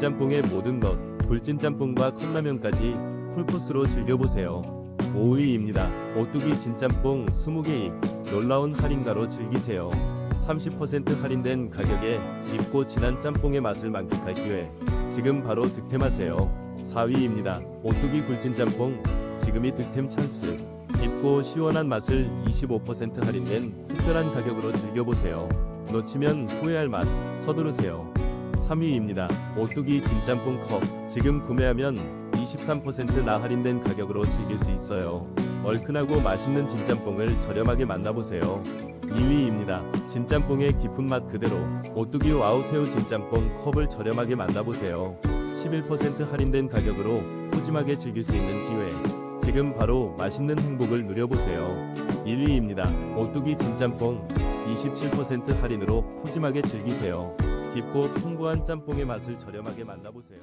진짬뽕의 모든 것, 굴진짬뽕과 컵라면까지 풀코스로 즐겨보세요. 5위입니다. 오뚜기 진짬뽕 20개 입, 놀라운 할인가로 즐기세요. 30% 할인된 가격에 깊고 진한 짬뽕의 맛을 만끽할 기회. 지금 바로 득템하세요. 4위입니다. 오뚜기 굴진짬뽕, 지금이 득템 찬스. 깊고 시원한 맛을 25% 할인된 특별한 가격으로 즐겨보세요. 놓치면 후회할 맛, 서두르세요. 3위입니다. 오뚜기 진짬뽕 컵. 지금 구매하면 23%나 할인된 가격으로 즐길 수 있어요. 얼큰하고 맛있는 진짬뽕을 저렴하게 만나보세요. 2위입니다. 진짬뽕의 깊은 맛 그대로 오뚜기 와우 새우 진짬뽕 컵을 저렴하게 만나보세요. 11% 할인된 가격으로 푸짐하게 즐길 수 있는 기회. 지금 바로 맛있는 행복을 누려보세요. 1위입니다. 오뚜기 진짬뽕 27% 할인으로 푸짐하게 즐기세요. 깊고 풍부한 짬뽕의 맛을 저렴하게 만나보세요.